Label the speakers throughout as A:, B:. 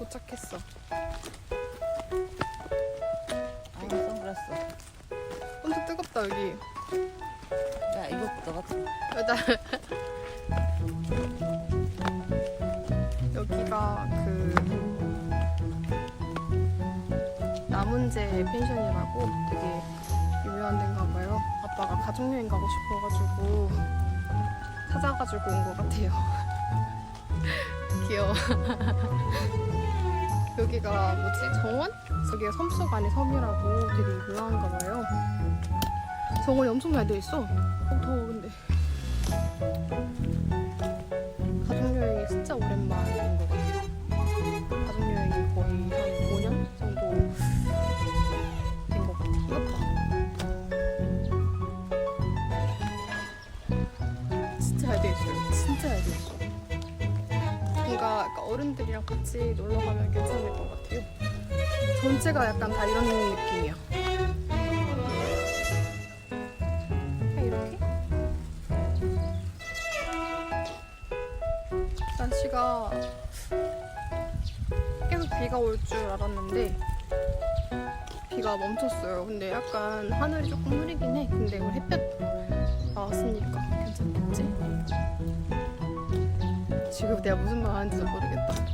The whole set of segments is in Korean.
A: 도착했어.
B: 아, 선글라스.
A: 엄청 뜨겁다 여기.
B: 야, 이것도 같아.
A: 일단 여기가 그 남은재 펜션이라고 되게 유명한 데인가 봐요. 아빠가 가족여행 가고 싶어가지고 찾아가지고 온 것 같아요. 귀여워. 여기가 뭐지? 정원? 저기가 섬속 안에 섬이라고 되게 유명한가 봐요. 정원이 엄청 잘돼 있어. 어, 더워 근데. 어른들이랑 같이 놀러 가면 괜찮을 것 같아요. 전체가 약간 다 이런 느낌이야. 그냥 이렇게? 날씨가 계속 비가 올 줄 알았는데 비가 멈췄어요. 근데 약간 하늘이 조금 흐리긴 해. 근데 오늘 햇볕 나왔으니까 괜찮겠지? 지금 내가 무슨 말 하는지도 모르겠다.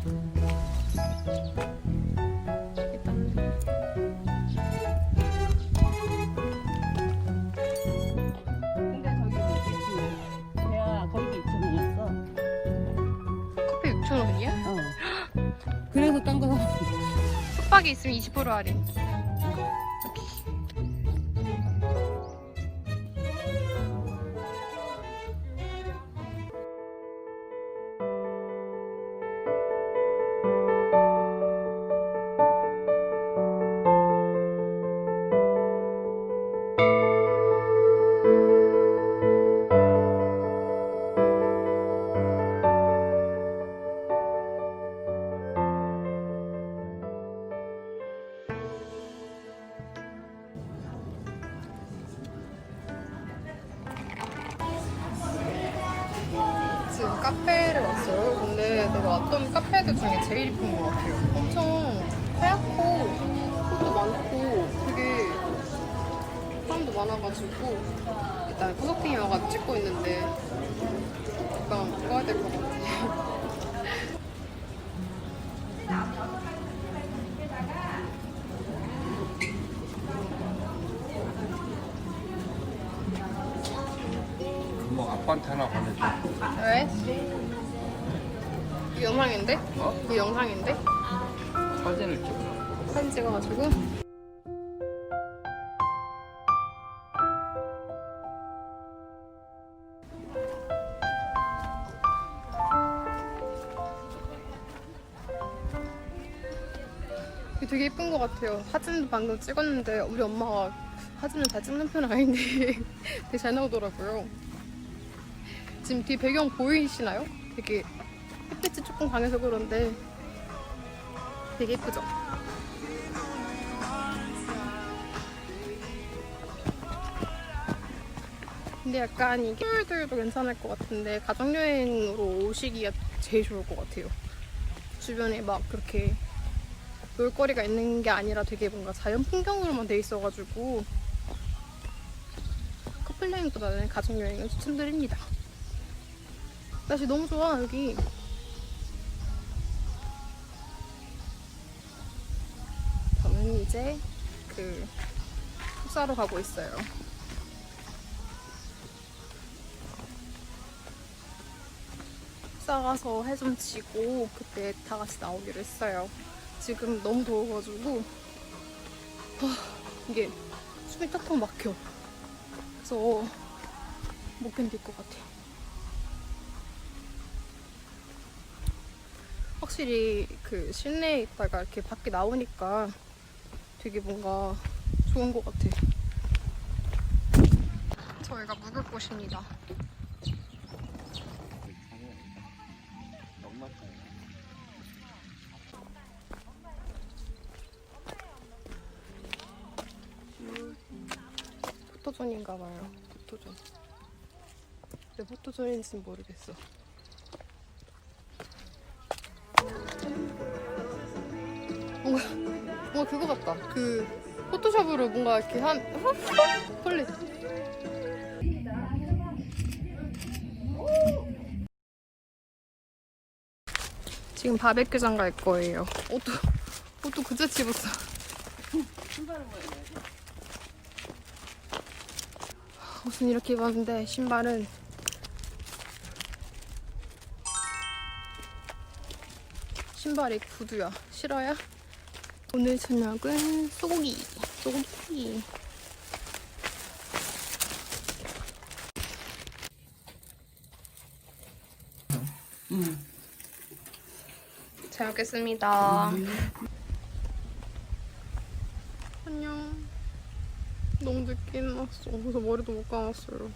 A: 20%분이야?
B: 어. 그래서 딴거
A: 숙박에 있으면 20% 할인. 음. 오케이. 카페를 왔어요. 근데 내가 왔던 카페들 중에 제일 이쁜 것 같아요. 엄청 하얗고 꽃도 많고 되게 사람도 많아가지고 일단 소속팀이 와가지고 찍고 있는데 약간 꺼야 될 것 같아.
C: 뭐 아빠한테 하나 보내줘.
A: 왜? 이 영상인데?
C: 어?
A: 이 영상인데?
C: 사진을 찍어.
A: 사진 찍어가지고 이게 되게 예쁜 것 같아요. 사진도 방금 찍었는데 우리 엄마가 사진을 잘 찍는 편은 아닌데 되게 잘 나오더라고요. 지금 뒤 배경 보이시나요? 되게 햇빛이 조금 강해서 그런데 되게 예쁘죠? 근데 약간 이게 도 괜찮을 것 같은데 가족여행으로 오시기가 제일 좋을 것 같아요. 주변에 막 그렇게 놀거리가 있는 게 아니라 되게 뭔가 자연 풍경으로만 돼 있어가지고 커플 여행보다는 가족여행을 추천드립니다. 날씨 너무 좋아 여기. 저는 이제 그 숙사로 가고 있어요. 숙사 가서 해 좀 지고 그때 다 같이 나오기로 했어요. 지금 너무 더워가지고 하, 이게 숨이 탁탁 막혀. 그래서 못 견딜 것 같아요. 확실히 그 실내에 있다가 이렇게 밖에 나오니까 되게 뭔가 좋은 것 같아. 저희가 묵을 곳입니다. 포토존인가 봐요. 포토존. 왜 포토존인지는 모르겠어. 뭔가 그거 같다. 그 포토샵으로 뭔가 이렇게 한훅 폴리. 지금 바베큐장 갈 거예요. 옷도 옷도 그저 집었어. 옷은 이렇게 입었는데 신발은 신발이 구두야. 싫어요? 오늘 저녁은 소고기. 소고기.
B: 응.
A: 잘 먹겠습니다. 안녕. 너무 늦게 일어났어. 그래서 머리도 못 감았어요.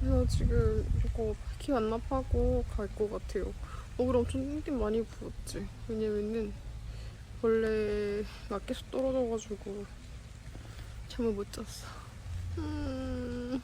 A: 그래서 지금 이거 키 완납하고 갈 것 같아요. 얼굴 엄청 띵띵 많이 부었지. 왜냐면은 원래 계속 떨어져가지고 잠을 못 잤어. 음.